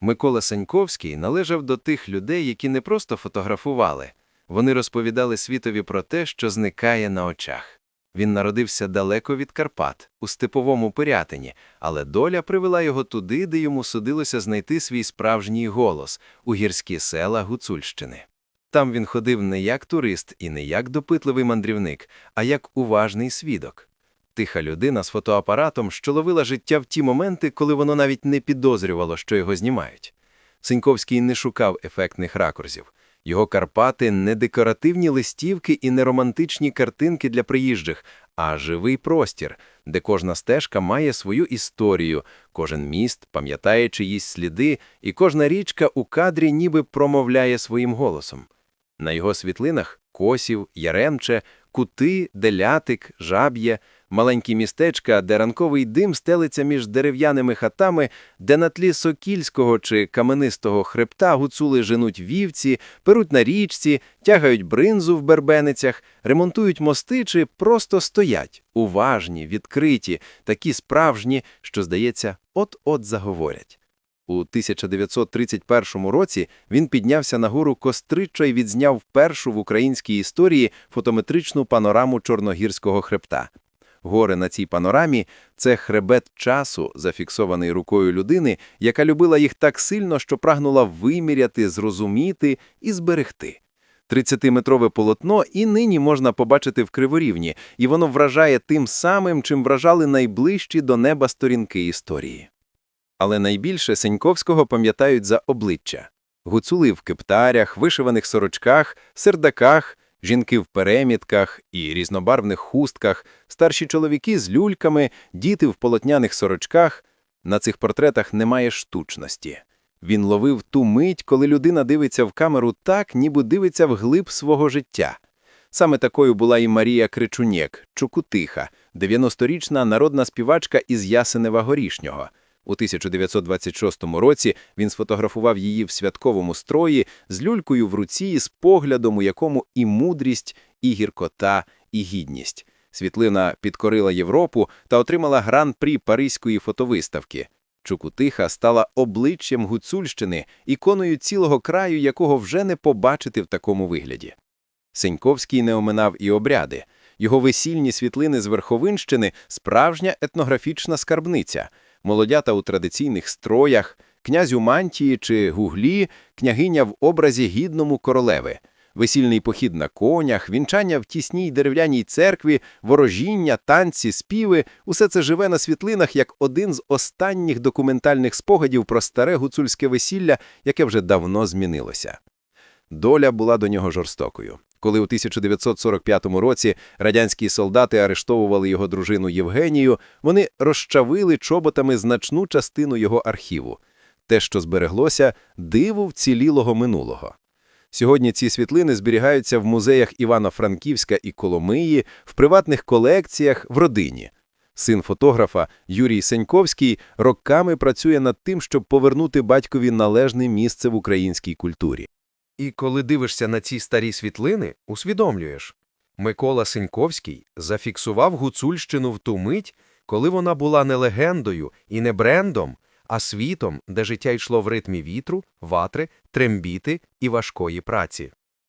Микола Саньковський належав до тих людей, які не просто фотографували, вони розповідали світові про те, що зникає на очах. Він народився далеко від Карпат, у степовому Пирятині, але доля привела його туди, де йому судилося знайти свій справжній голос у гірські села Гуцульщини. Там він ходив не як турист і не як допитливий мандрівник, а як уважний свідок. Тиха людина з фотоапаратом, що ловила життя в ті моменти, коли воно навіть не підозрювало, що його знімають. Синьковський не шукав ефектних ракурсів. Його Карпати не декоративні листівки і не романтичні картинки для приїжджих, а живий простір, де кожна стежка має свою історію, кожен міст пам'ятає чиїсь сліди, і кожна річка у кадрі ніби промовляє своїм голосом. На його світлинах Косів, Яремче, Кути, Делятик, Жаб'є, маленькі містечка, де ранковий дим стелиться між дерев'яними хатами, де на тлі сокільського чи каменистого хребта гуцули женуть вівці, перуть на річці, тягають бринзу в бербеницях, ремонтують мости чи просто стоять, уважні, відкриті, такі справжні, що, здається, от-от заговорять. У 1931 році він піднявся на гору Кострича і відзняв першу в українській історії фотометричну панораму Чорногірського хребта. Гори на цій панорамі – це хребет часу, зафіксований рукою людини, яка любила їх так сильно, що прагнула виміряти, зрозуміти і зберегти. 30-метрове полотно і нині можна побачити в Криворівні, і воно вражає тим самим, чим вражали найближчі до неба сторінки історії. Але найбільше Сеньковського пам'ятають за обличчя. Гуцули в кептарях, вишиваних сорочках, сердаках, жінки в перемітках і різнобарвних хустках, старші чоловіки з люльками, діти в полотняних сорочках. На цих портретах немає штучності. Він ловив ту мить, коли людина дивиться в камеру так, ніби дивиться вглиб свого життя. Саме такою була і Марія Кричунєк, Чукутиха, 90-річна народна співачка із Ясенева Горішнього. У 1926 році він сфотографував її в святковому строї з люлькою в руці, з поглядом, у якому і мудрість, і гіркота, і гідність. Світлина підкорила Європу та отримала гран-прі Паризької фотовиставки. Чукутиха стала обличчям Гуцульщини, іконою цілого краю, якого вже не побачити в такому вигляді. Сеньковський не оминав і обряди. Його весільні світлини з Верховинщини – справжня етнографічна скарбниця – молодята у традиційних строях, князь у мантії чи гуглі, княгиня в образі гідному королеви, весільний похід на конях, вінчання в тісній дерев'яній церкві, ворожіння, танці, співи – усе це живе на світлинах як один з останніх документальних спогадів про старе гуцульське весілля, яке вже давно змінилося. Доля була до нього жорстокою. Коли у 1945 році радянські солдати арештовували його дружину Євгенію, вони розчавили чоботами значну частину його архіву. Те, що збереглося, диву вцілілого минулого. Сьогодні ці світлини зберігаються в музеях Івано-Франківська і Коломиї, в приватних колекціях, в родині. Син фотографа Юрій Сеньковський роками працює над тим, щоб повернути батькові належне місце в українській культурі. І коли дивишся на ці старі світлини, усвідомлюєш. Микола Синьковський зафіксував Гуцульщину в ту мить, коли вона була не легендою і не брендом, а світом, де життя йшло в ритмі вітру, ватри, трембіти і важкої праці.